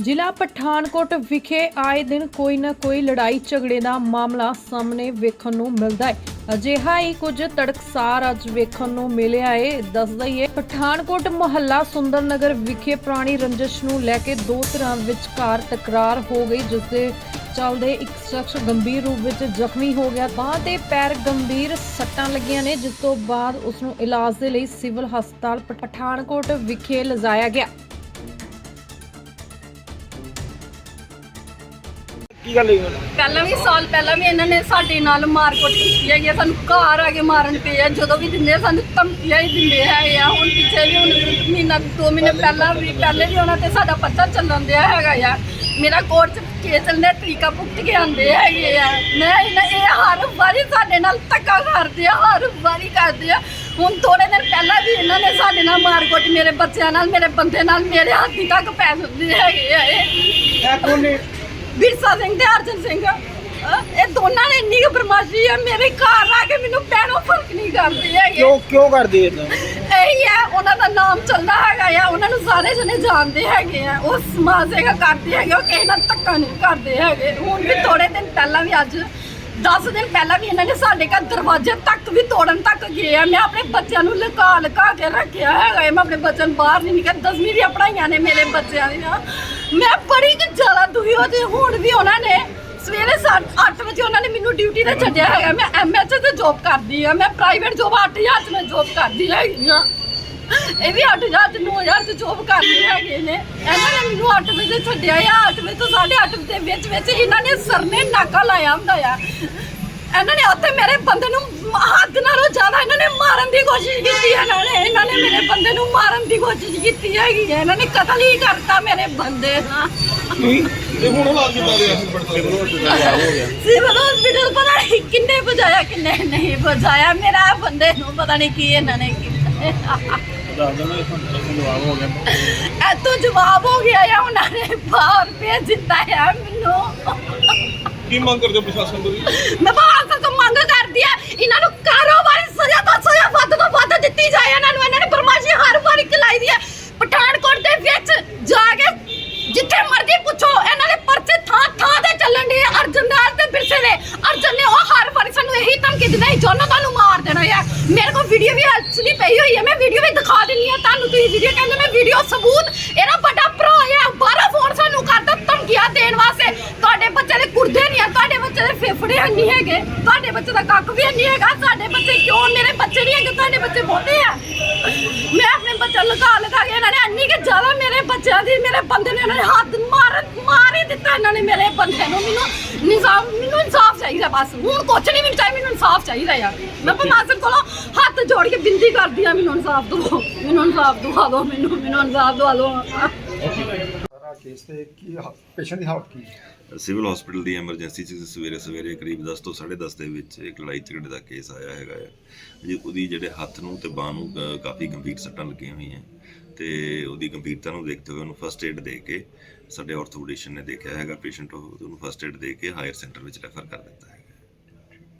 ਜ਼ਿਲ੍ਹਾ ਪਠਾਨਕੋਟ ਵਿਖੇ ਆਏ ਦਿਨ ਕੋਈ ਨਾ ਕੋਈ ਲੜਾਈ ਝਗੜੇ ਦਾ ਮਾਮਲਾ ਸਾਹਮਣੇ ਵੇਖਣ ਨੂੰ ਮਿਲਦਾ ਹੈ। ਅਜਿਹਾ ਹੀ ਕੁਝ ਤੜਕਸਾਰ ਅੱਜ ਵੇਖਣ ਨੂੰ ਮਿਲਿਆ ਹੈ। ਦੱਸ ਦਈਏ, ਪਠਾਨਕੋਟ ਮੁਹੱਲਾ ਸੁੰਦਰ ਨਗਰ ਵਿਖੇ ਪੁਰਾਣੀ ਰੰਜਿਸ਼ ਨੂੰ ਲੈ ਕੇ ਦੋ ਧਿਰਾਂ ਵਿਚਕਾਰ ਤਕਰਾਰ ਹੋ ਗਈ, ਜਿਸ ਦੇ ਚੱਲਦੇ ਇੱਕ ਸ਼ਖਸ ਗੰਭੀਰ ਰੂਪ ਵਿੱਚ ਜ਼ਖਮੀ ਹੋ ਗਿਆ। ਬਾਂਹ ਤੇ ਪੈਰ ਗੰਭੀਰ ਸੱਟਾਂ ਲੱਗੀਆਂ ਨੇ, ਜਿਸ ਤੋਂ ਬਾਅਦ ਉਸ ਨੂੰ ਇਲਾਜ ਦੇ ਲਈ ਸਿਵਲ ਹਸਪਤਾਲ ਪਠਾਨਕੋਟ ਵਿਖੇ ਲਿਜਾਇਆ ਗਿਆ। ਕੀ ਗੱਲ ਹੋਈ ਹੁਣ? ਪਹਿਲਾਂ ਵੀ ਸਾਲ ਪਹਿਲਾਂ ਵੀ ਇਹਨਾਂ ਨੇ ਸਾਡੇ ਨਾਲ ਮਾਰਕੁੱਟ ਕੀਤੀ ਹੈਗੀ ਆ, ਸਾਨੂੰ ਘਰ ਆ ਕੇ ਮਾਰਨ ਪਏ ਆ। ਜਦੋਂ ਵੀ ਦਿੰਦੇ ਆ ਸਾਨੂੰ ਧਮਕੀਆਂ ਹੀ ਦਿੰਦੇ ਹੈਗੇ ਆ। ਹੁਣ ਪਿੱਛੇ ਵੀ ਹੁਣ ਮਹੀਨਾ ਦੋ ਮਹੀਨੇ ਪਹਿਲਾਂ ਵੀ ਪਹਿਲੇ ਵੀ ਉਹਨਾਂ ਤੇ ਸਾਡਾ ਪੱਤਾ ਚੱਲਣ ਦਿਆ ਹੈਗਾ ਆ। ਮੇਰਾ ਕੋਰਟ ਚ ਕੇਸ ਚੱਲਦਾ ਤਰੀਕਾ ਭੁਗਤ ਕੇ ਆਂਦੇ ਹੈਗੇ ਆ। ਮੈਂ ਇਹਨਾਂ ਇਹ ਹਰ ਵਾਰੀ ਸਾਡੇ ਨਾਲ ਧੱਕਾ ਕਰਦੇ ਆ ਹਰ ਵਾਰੀ ਕਰਦੇ ਆ। ਹੁਣ ਥੋੜੇ ਦਿਨ ਪਹਿਲਾਂ ਵੀ ਇਹਨਾਂ ਨੇ ਸਾਡੇ ਨਾਲ ਮਾਰਕੁੱਟ ਮੇਰੇ ਬੱਚਿਆਂ ਨਾਲ ਮੇਰੇ ਬੰਦੇ ਨਾਲ ਮੇਰੇ ਹੱਥੀ ਤੱਕ ਪੈ ਜਾਂਦੇ ਹੈਗੇ ਆ ਇਹ। ਇਹ ਕੌਣ ਨੇ ਬਿਰਸਾ ਸਿੰਘ ਤੇ ਅਰਜਨ ਸਿੰਘ। ਇਹ ਦੋਨਾਂ ਨੇ ਇੰਨੀ ਕੁ ਬਰਮਾਸ਼ੀ ਆ ਮੇਰੇ ਘਰ ਆ ਕੇ ਮੈਨੂੰ ਪੈਰੋਂ ਫ਼ਰਕ ਨਹੀਂ ਕਰਦੇ ਹੈਗੇ। ਕਿਉਂ ਕਿਉਂ ਕਰਦੇ ਇਦਾਂ ਇਹੀ ਹੈ ਉਹਨਾਂ ਦਾ ਨਾਮ ਚੱਲਦਾ ਹੈਗਾ ਆ ਉਹਨਾਂ ਨੂੰ ਸਾਰੇ ਜਣੇ ਜਾਣਦੇ ਹੈਗੇ ਆ। ਉਹ ਸਮਾਜ ਸੇਵਾ ਕਰਦੇ ਹੈਗੇ ਉਹ ਕਿਸੇ ਨਾਲ ਧੱਕਾ ਨਹੀਂ ਕਰਦੇ ਹੈਗੇ। ਹੁਣ ਵੀ ਥੋੜੇ ਦਿਨ ਪਹਿਲਾਂ ਵੀ ਅੱਜ 10 ਦਿਨ ਪਹਿਲਾਂ ਵੀ ਇਹਨਾਂ ਨੇ ਸਾਡੇ ਘਰ ਦਰਵਾਜ਼ੇ ਤੱਕ ਵੀ ਤੋੜਨ ਤੱਕ ਗਏ ਆ। ਮੈਂ ਆਪਣੇ ਬੱਚਿਆਂ ਨੂੰ ਲੁਕਾ ਲੁਕਾ ਕੇ ਰੱਖਿਆ ਹੈਗਾ ਹੈ। ਮੈਂ ਆਪਣੇ ਬੱਚਿਆਂ ਨੂੰ ਬਾਹਰ ਨਹੀਂ ਨਿਕਲ ਦਸਵੀਂ ਦੀਆਂ ਪੜ੍ਹਾਈਆਂ ਨੇ ਮੇਰੇ ਬੱਚਿਆਂ ਦੀਆਂ। ਮੈਂ ਬੜੀ ਕਿ ਜ਼ਿਆਦਾ ਦੁਖੀ ਹੋ ਤੇ ਹੁਣ ਵੀ ਉਹਨਾਂ ਨੇ ਸਵੇਰੇ 8 ਵਜੇ ਉਹਨਾਂ ਨੇ ਮੈਨੂੰ ਡਿਊਟੀ ਤੇ ਛੱਡਿਆ ਹੈਗਾ। ਮੈਂ ਐਮਐਚ ਤੇ ਜੋਬ ਕਰਦੀ ਆ। ਮੈਂ ਪ੍ਰਾਈਵੇਟ ਜੌਬ 8000 ਚ ਮੈਂ ਜੋਬ ਕਰਦੀ ਹੈਗੀ ਆ। ਇਹ ਵੀ 8000 ਤੇ 9000 ਤੇ ਜੌਬ ਕਰਦੇ ਹੈਗੇ ਨੇ। ਇਹਨਾਂ ਨੇ ਮੈਨੂੰ 8 ਵਜੇ ਛੱਡਿਆ ਆ 8 ਵਜੇ ਤੋਂ 8:30 ਦੇ ਵਿੱਚ ਵਿੱਚ ਇਹਨਾਂ ਨੇ ਸਰ ਨੇ ਨਾਕਾ ਲਾਇਆ ਹੁੰਦਾ ਆ। ਇਹਨਾਂ ਨੇ ਉੱਥੇ ਮੇਰੇ ਬੰਦੇ ਨੂੰ ਹੱਦ ਨਾਲੋਂ ਜ਼ਿਆਦਾ ਇਹਨਾਂ ਨੇ ਮਾਰਨ ਦੀ ਕੋਸ਼ਿਸ਼ ਕੀਤੀ ਹੈ ਇਹਨਾਂ ਨੇ। ਇਹਨਾਂ ਨੇ ਮੇਰੇ ਬੰਦੇ ਨੂੰ ਮਾਰਨ ਦੀ ਕੋਸ਼ਿਸ਼ ਕੀਤੀ ਹੈਗੀ ਹੈ ਇਹਨਾਂ ਨੇ ਕਤਲ ਹੀ ਕਰਤਾ ਮੇਰੇ ਬੰਦੇ ਦਾ। ਇਹ ਹੁਣ ਹਾਲਾਤ ਕਿੱਦਾਂ ਦੇ ਸਿਵਲ ਹਸਪੀਟਲ ਪਤਾ ਨਹੀਂ ਕਿੰਨੇ ਵਜਾਇਆ ਕਿੰਨੇ ਨਹੀਂ ਵਜਾਇਆ। ਮੇਰਾ ਬੰਦੇ ਨੂੰ ਪਤਾ ਨਹੀਂ ਕੀ ਇਹਨਾਂ ਨੇ ਦਿੰਦਾ ਇਹ ਜਵਾਬ ਹੋ ਗਿਆ। ਐਤੋਂ ਜਵਾਬ ਹੋ ਗਿਆ ਆ ਉਹਨਾਂ ਨੇ ਬਾਹਰ ਭੇਜ ਦਿੱਤਾ ਆ ਮੈਨੂੰ? ਕੀ ਮੰਗ ਕਰਦੇ ਹੋ ਪ੍ਰਸ਼ਾਸਨ ਤੋਂ ਜੀ? ਮੈਂ ਬਾਹਰ ਤੋਂ ਮੰਗ ਕਰਦੀ ਆ ਇਹਨਾਂ ਨੂੰ ਕਾਰੋਬਾਰੀ ਸਜ਼ਾ ਤੋਂ ਸਜ਼ਾ ਵੱਧ ਤੋਂ ਵੱਧ ਦਿੱਤੀ ਜਾਏ ਇਹਨਾਂ ਨੂੰ ਇਹਨਾਂ ਨੇ ਬਰਮਾਸ਼ੀ ਹਰ ਵਾਰੀ ਖਿਲਾਈ ਦੀ ਹੈ ਪਠਾਨਕੋਟ ਦੇ ਵਿੱਚ ਜਾ ਕੇ ਜਿੱਥੇ ਮਰਜ਼ੀ ਪੁੱਛੋ ਇਹਨਾਂ ਦੇ ਪਰਚੇ ਥਾਂ ਥਾਂ ਤੇ ਚੱਲਣ ਦੇ ਅਰਜਨ ਨਾਲ ਤੇ ਬਿਰਸੇ ਦੇ ਅਰਜਨ ਨੇ ਉਹ ਹਰ ਵਾਰੀ ਸਾਨੂੰ ਇਹੀ ਧਮਕੀ ਦਿੰਦਾ ਸੀ ਜੋਨੋ ਤੁਹਾਨੂੰ ਮਾਰ ਦੇਣਾ ਆ ਮੇਰੇ ਕੋਲ ਵੀਡੀਓ ਪਈ ਹੋਈ ਹੈ ਮੈਂ ਵੀਡੀਓ ਵੀ ਦਿਖਾ ਦਿੰਨੀ ਆ ਤੁਹਾਨੂੰ ਤੁਸੀਂ ਵੀਡੀਓ ਕਹਿੰਦੇ ਮੈਂ ਵੀਡੀਓ ਸਬੂਤ, ਇਹਦਾ ਵੱਡਾ ਭਰਾ ਆ, ਬਾਹਰੋਂ ਫੋਨ ਸਾਨੂੰ ਕਰਦਾ ਧਮਕੀਆਂ ਦੇਣ ਵਾਸਤੇ। ਤੁਹਾਡੇ ਬੱਚੇ ਦੇ ਕੁਰਦੇ ਨਹੀਂ ਆ, ਤੁਹਾਡੇ ਬੱਚੇ ਦੇ ਫੇਫੜੇ ਨਹੀਂ ਹੈਗੇ, ਤੁਹਾਡੇ ਬੱਚੇ ਦਾ ਕੱਖ ਵੀ ਨਹੀਂ ਹੈਗਾ, ਸਾਡੇ ਬੱਚੇ ਕਿਉਂ ਮੇਰੇ ਬੱਚੇ ਨਹੀਂ ਹੈਗੇ, ਤੁਹਾਡੇ ਬੱਚੇ ਬਹੁਤੇ ਆ। ਮੈਂ ਆਪਣੇ ਬੱਚਾ ਲਗਾ ਲਗਾ ਕੇ ਇਹਨਾਂ ਨੇ ਅੰਨੀ ਕਿ ਜ਼ਿਆਦਾ ਮੇਰੇ ਬੱਚਿਆਂ ਦੀ, ਮੇਰੇ ਬੰਦੇ ਨੇ ਇਹਨਾਂ ਨੇ ਹੱਥ ਦਿੱਤਾ ਇਹਨਾਂ ਨੇ ਮੇਰੇ ਬੰਦੇ ਨੂੰ। ਮੈਨੂੰ ਨਿਜ਼ਾਮ ਮੈਨੂੰ ਇਨਸਾਫ ਚਾਹੀਦਾ ਬਸ। ਹੁਣ ਕੁਛ ਨਹੀਂ ਮੈਨੂੰ ਚਾਹੀਦਾ ਮੈਨੂੰ ਇਨਸਾਫ ਚਾਹੀਦਾ ਯਾਰ। ਮੈਂ ਪਰਮਾਤਮਾ ਕੋਲੋਂ ਹੱਥ ਜੋੜ ਕੇ ਬੇਨਤੀ ਕਰਦੀ ਆ ਮੈਨੂੰ ਇਨਸਾਫ ਦਿਓ। ਮੈਨੂੰ ਇਨਸਾਫ ਦਵਾ ਦਿਓ ਮੈਨੂੰ ਮੈਨੂੰ ਇਨਸਾਫ ਦਵਾ ਦਿਓ। ਸਾਰਾ ਕੇਸ ਤੇ ਕੀ ਪੇਸ਼ੈਂਟ ਦੀ ਹਾਲਤ ਕੀ ਹੈ? ਸਿਵਲ ਹਸਪੀਟਲ ਦੀ ਐਮਰਜੈਂਸੀ 'ਚ ਸਵੇਰੇ ਸਵੇਰੇ ਕਰੀਬ 10 ਤੋਂ 10:30 ਦੇ ਵਿੱਚ ਇੱਕ ਲੜਾਈ ਝਗੜੇ ਦਾ ਕੇਸ ਆਇਆ ਹੈਗਾ ਹੈ। ਜੀ ਉਹਦੀ ਜਿਹੜੇ ਹੱਥ ਨੂੰ ਤੇ ਬਾਹ ਨੂੰ ਕਾਫੀ ਗੰਭੀਰ ਸੱਟਾਂ ਲੱਗੀਆਂ ਹੋਈਆਂ। ਤੇ ਉਹਦੀ ਗੰਭੀਰਤਾ ਨੂੰ ਦੇਖਦੇ ਹੋਏ ਉਹਨੂੰ ਫਸਟ ਏਡ ਦੇ ਕੇ, ਸਾਡੇ ਆਰਥੋਪੈਡਿਸ਼ਨ ਨੇ ਦੇਖਿਆ ਹੈਗਾ ਪੇਸ਼ੈਂਟ ਉਹਨੂੰ ਫਸਟ ਏਡ ਦੇ ਕੇ ਹਾਇਰ ਸੈਂਟਰ ਵਿੱਚ ਰੈਫਰ ਕਰ ਦਿੱਤਾ ਹੈ।